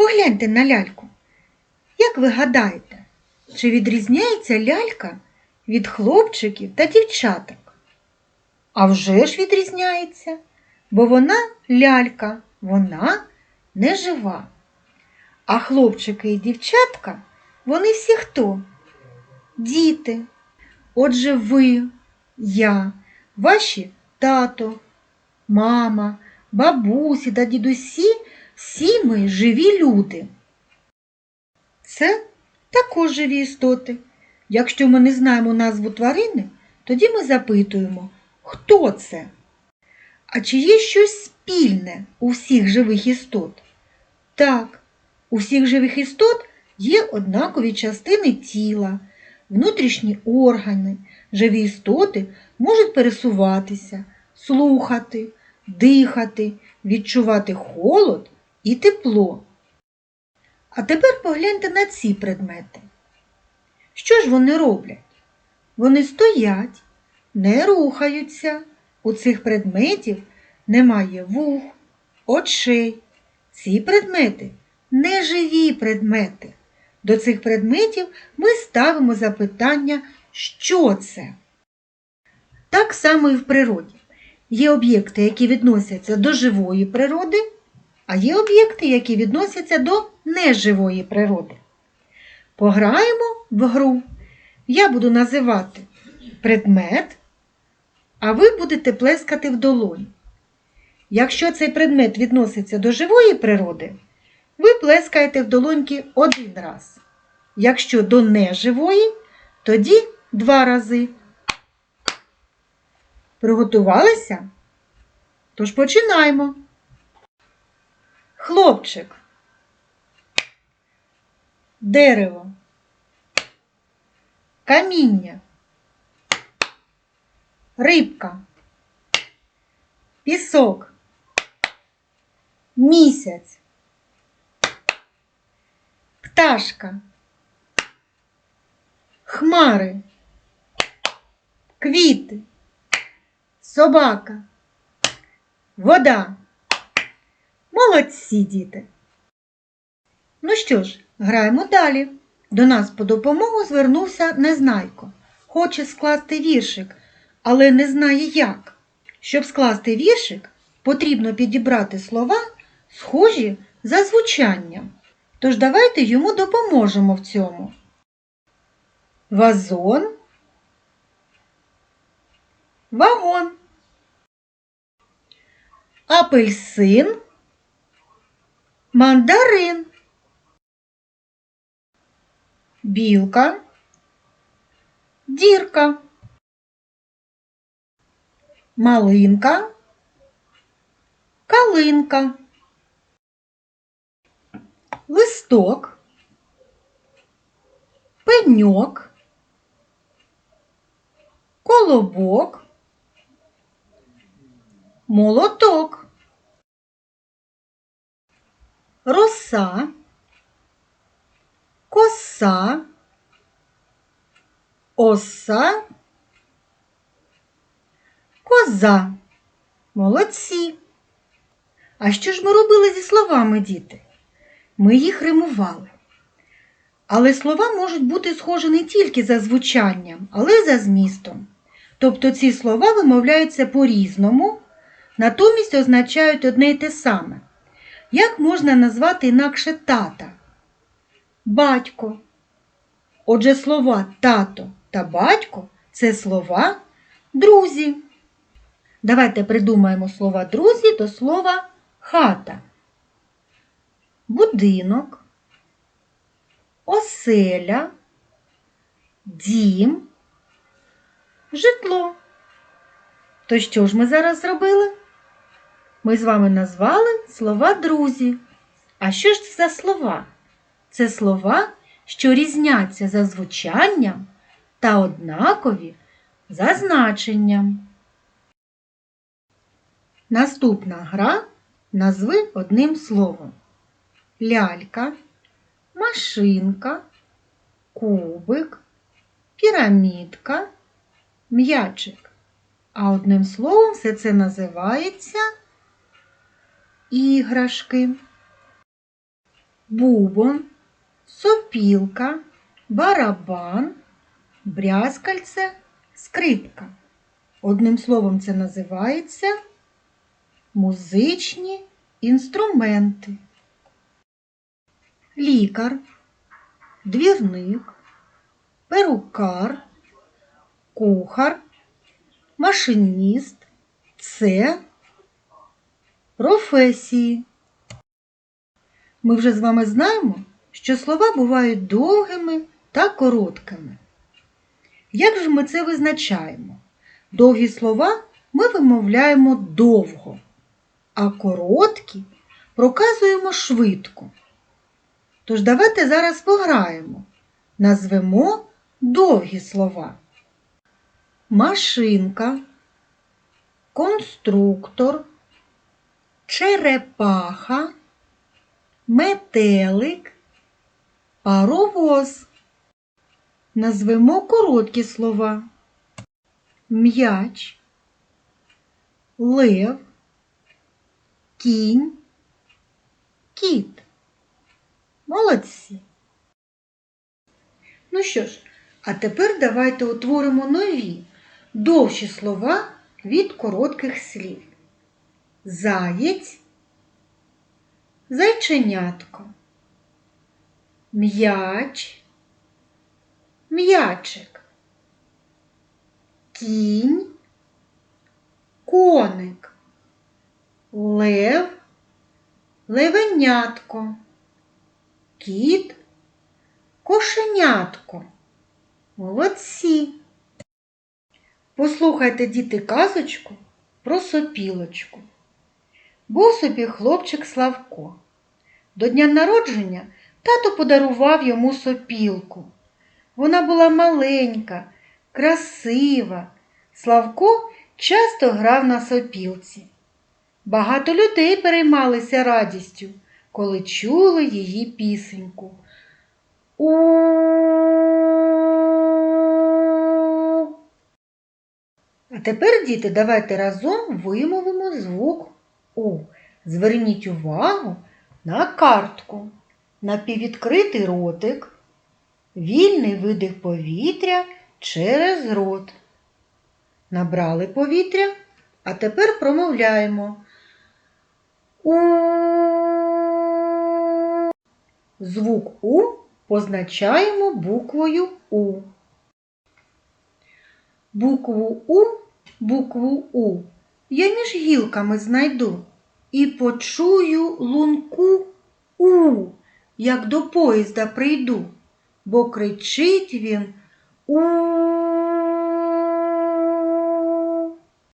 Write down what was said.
Погляньте на ляльку. Як ви гадаєте, чи відрізняється лялька від хлопчиків та дівчаток? А вже ж відрізняється, бо вона лялька, вона не жива. А хлопчики і дівчатка, вони всі хто? Діти. Отже, ви, я, ваші тато, мама, бабусі та дідусі, всі ми живі люди. Це також живі істоти. Якщо ми не знаємо назву тварини, тоді ми запитуємо, хто це? А чи є щось спільне у всіх живих істот? Так, у всіх живих істот є однакові частини тіла, внутрішні органи. Живі істоти можуть пересуватися, слухати, дихати, відчувати холод і тепло. А тепер погляньте на ці предмети. Що ж вони роблять? Вони стоять, не рухаються. У цих предметів немає вух, очей. Ці предмети неживі предмети. До цих предметів ми ставимо запитання, що це. Так само і в природі. Є об'єкти, які відносяться до живої природи, а є об'єкти, які відносяться до неживої природи. Пограємо в гру. Я буду називати предмет, а ви будете плескати в долонь. Якщо цей предмет відноситься до живої природи, ви плескаєте в долоньки один раз. Якщо до неживої, тоді два рази. Приготувалися? Тож починаємо. Хлопчик. Дерево. Каміння. Рибка. Пісок. Місяць. Пташка. Хмари. Квіти. Собака. Вода. Молодці, діти. Ну що ж, граємо далі. До нас по допомогу звернувся Незнайко. Хоче скласти віршик, але не знає як. Щоб скласти віршик, потрібно підібрати слова, схожі за звучанням. Тож давайте йому допоможемо в цьому. Вазон. Вагон. Апельсин. Мандарин. Білка. Дірка. Малинка. Калинка. Листок. Пеньок. Колобок. Молоток. Роса. Коса. Оса. Коза. Молодці. А що ж ми робили зі словами, діти? Ми їх римували. Але слова можуть бути схожі не тільки за звучанням, але й за змістом. Тобто ці слова вимовляються по-різному, натомість означають одне й те саме. Як можна назвати інакше тата? Батько. Отже, слова тато та батько це слова друзі. Давайте придумаємо слова друзі до слова хата. Будинок, оселя, дім, житло. То що ж ми зараз зробили? Ми з вами назвали слова друзі. А що ж це за слова? Це слова, що різняться за звучанням та однакові за значенням. Наступна гра назви одним словом. Лялька, машинка, кубик, пірамідка, м'ячик. А одним словом все це називається іграшки. бубон, сопілка, барабан, брязкальце, скрипка. Одним словом, це називається музичні інструменти. Лікар, двірник, перукар, кухар, машиніст це професії. Ми вже з вами знаємо, що слова бувають довгими та короткими. Як же ми це визначаємо? Довгі слова ми вимовляємо довго, а короткі проказуємо швидко. Тож давайте зараз пограємо. Назвемо довгі слова. Машинка, конструктор, черепаха, метелик, паровоз. Назвемо короткі слова. М'яч, лев, кінь, кіт. Молодці. Ну що ж, а тепер давайте утворимо нові довші слова від коротких слів. Заєць, зайченятко, м'яч, м'ячик, кінь, коник, лев, левенятко, кіт, кошенятко. Молодці. Послухайте, діти, казочку про сопілочку. Був собі хлопчик Славко. До дня народження тато подарував йому сопілку. Вона була маленька, красива. Славко часто грав на сопілці. Багато людей переймалися радістю, коли чули її пісеньку. У. А тепер, діти, давайте разом вимовимо звук У. Зверніть увагу на картку, на піввідкритий ротик, вільний видих повітря через рот. Набрали повітря, а тепер промовляємо. У. Звук У позначаємо буквою У. Букву У, букву У я між гілками знайду і почую лунку У, як до поїзда прийду, бо кричить він У.